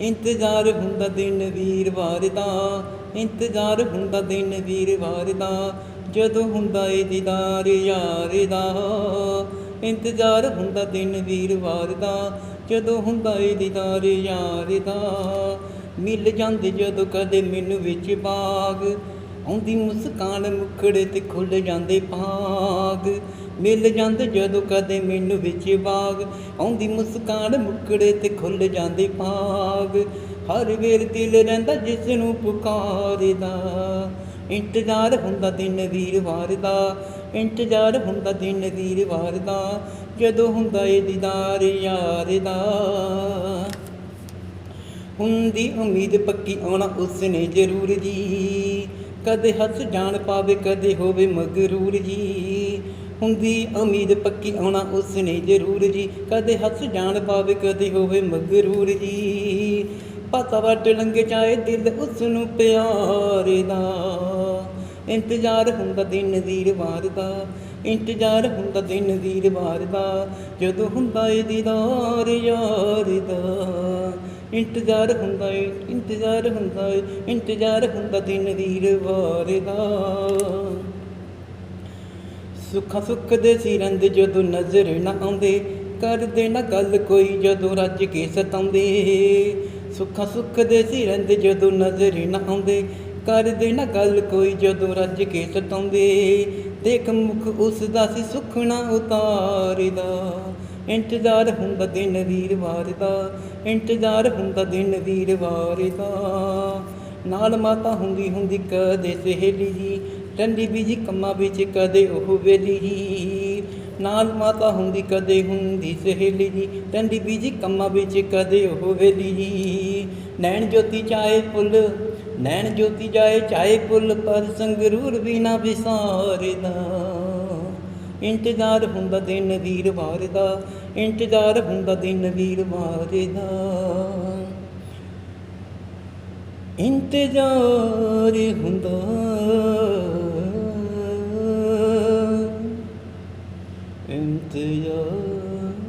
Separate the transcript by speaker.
Speaker 1: ਇੰਤਜ਼ਾਰ ਹੁੰਦਾ ਦਿਨ ਵੀਰਵਾਰ ਦਾ, ਇੰਤਜ਼ਾਰ ਹੁੰਦਾ ਦਿਨ ਵੀਰਵਾਰ ਦਾ, ਜਦੋਂ ਹੁੰਦਾ ਏ ਦੀਦਾਰ ਯਾਰ ਦਾ। ਇੰਤਜ਼ਾਰ ਹੁੰਦਾ ਦਿਨ ਵੀਰਵਾਰ ਦਾ, ਜਦੋਂ ਹੁੰਦਾ ਏ ਦੀਦਾਰ ਯਾਰ ਦਾ। ਮਿਲ ਜਾਂਦੇ ਜਦੋਂ ਕਦੇ ਮੈਨੂੰ ਵਿੱਚ ਬਾਗ, ਆਉਂਦੀ ਮੁਸਕਾਨ ਮੁਖੜੇ ਤੇ ਖੁੱਲ ਜਾਂਦੇ ਭਾਗ। ਮਿਲ ਜਾਂਦੇ ਜਦੋਂ ਕਦੇ ਮੈਨੂੰ ਵਿੱਚ ਬਾਗ ਆਉਂਦੀ ਮੁਸਕਾਨ ਮੁਖੜੇ ਤੇ ਖੁੱਲ ਜਾਂਦੇ ਭਾਗ। ਹਰ ਵੇਰ ਦਿਲ ਰਹਿੰਦਾ ਜਿਸ ਨੂੰ ਪੁਕਾਰਦਾ। ਇੰਤਜ਼ਾਰ ਹੁੰਦਾ ਦਿਨ ਵੀਰਵਾਰ ਦਾ ਇੰਤਜ਼ਾਰ ਹੁੰਦਾ ਦਿਨ ਵੀਰਵਾਰ ਦਾ ਜਦੋਂ ਹੁੰਦਾ ਏ ਦੀਦਾਰ ਯਾਰ ਦਾ ਹੁੰਦੀ ਉਮੀਦ ਪੱਕੀ ਆਉਣਾ ਉਸਨੇ ਜ਼ਰੂਰ ਜੀ। ਕਦੇ ਹੱਸ ਜਾਣ ਪਾਵੇ, ਕਦੇ ਹੋਵੇ ਮਗਰੂਰ ਜੀ। ਹੁੰਦੀ, ਉਮੀਦ ਪੱਕੀ ਆਉਣਾ ਉਸਨੇ ਜ਼ਰੂਰ ਜੀ। ਕਦੇ ਹੱਸ ਜਾਣ ਪਾਵੇ, ਕਦੇ ਹੋਵੇ ਮਗਰੂਰ ਜੀ। ਪਤਾ ਵੱਟ ਲੰਘੇ ਚਾਹੇ ਦਿਲ ਉਸ ਨੂੰ ਪਿਆਰ ਦਾ। ਇੰਤਜ਼ਾਰ ਹੁੰਦਾ ਦਿਨ ਵੀਰਵਾਰ ਦਾ। ਇੰਤਜ਼ਾਰ ਹੁੰਦਾ ਦਿਨ ਵੀਰਵਾਰ ਦਾ। ਜਦੋਂ ਹੁੰਦਾ ਏ ਦੀਦਾਰ ਯਾਰ ਦਾ। ਇੰਤਜ਼ਾਰ ਹੁੰਦਾ ਏ, ਇੰਤਜ਼ਾਰ ਹੁੰਦਾ ਏ, ਇੰਤਜ਼ਾਰ ਹੁੰਦਾ ਦਿਨ ਵੀਰਵਾਰ ਦਾ। ਸੁੱਖਾਂ ਸੁੱਖ ਦੇ ਸਿਰੰਦ ਜਦੋਂ ਨਜ਼ਰ ਨਾ ਆਉਂਦੇ ਕਰਦੇ ਨਾ ਗੱਲ ਕੋਈ ਜਦੋਂ ਰੱਜ ਕੇ ਸਤਾਉਂਦੇ। ਸੁੱਖਾਂ ਸੁੱਖ ਦੇ ਸਿਰੰਦ ਜਦੋਂ ਨਜ਼ਰ ਨਾ ਆਉਂਦੇ ਕਰਦੇ ਨਾ ਗੱਲ ਕੋਈ ਜਦੋਂ ਰੱਜ ਕੇ ਸਤਾਉਂਦੇ। ਦੇਖ ਮੁਖ ਉਸ ਦਾ ਸੀ ਸੁਖਣਾ ਉਤਾਰਦਾ, ਇੰਤਜ਼ਾਰ ਹੁੰਦਾ ਦਿਨ ਵੀਰਵਾਰ ਦਾ ਇੰਤਜ਼ਾਰ ਹੁੰਦਾ ਦਿਨ ਵੀਰਵਾਰ ਦਾ ਨਾਲ ਮਾਤਾ ਹੁੰਦੀ ਹੁੰਦੀ ਕਦੇ ਸਹੇਲੀ ਜੀ ਟੰਡੀ ਬੀਜੀ ਕੰਮਾਂ ਵਿੱਚ ਕਦੇ ਉਹ ਵੇਲੀ। ਨਾਲ ਮਾਤਾ ਹੁੰਦੀ ਕਦੇ ਹੁੰਦੀ ਸਹੇਲੀ ਜੀ ਟੰਡੀ ਬੀਜੀ ਕੰਮਾਂ ਵਿੱਚ ਕਦੇ ਉਹ ਵੇਲੀ। ਨੈਣ ਜੋਤੀ ਚਾਏ ਫੁੱਲ, ਨੈਣ ਜੋਤੀ ਜਾਏ ਚਾਏ ਫੁੱਲ, ਪਰ ਸੰਗਰੂਰ ਵੀ ਵਿਸਾਰਦਾ ਇੰਤਜ਼ਾਰ ਹੁੰਦਾ ਦਿਨ ਵੀਰਵਾਰ ਦਾ, ਇੰਤਜ਼ਾਰ ਹੁੰਦਾ ਦਿਨ ਵੀਰਵਾਰ ਦਾ। ਇੰਤਜ਼ਾਰ ਇੰਤਜ਼ਾਰ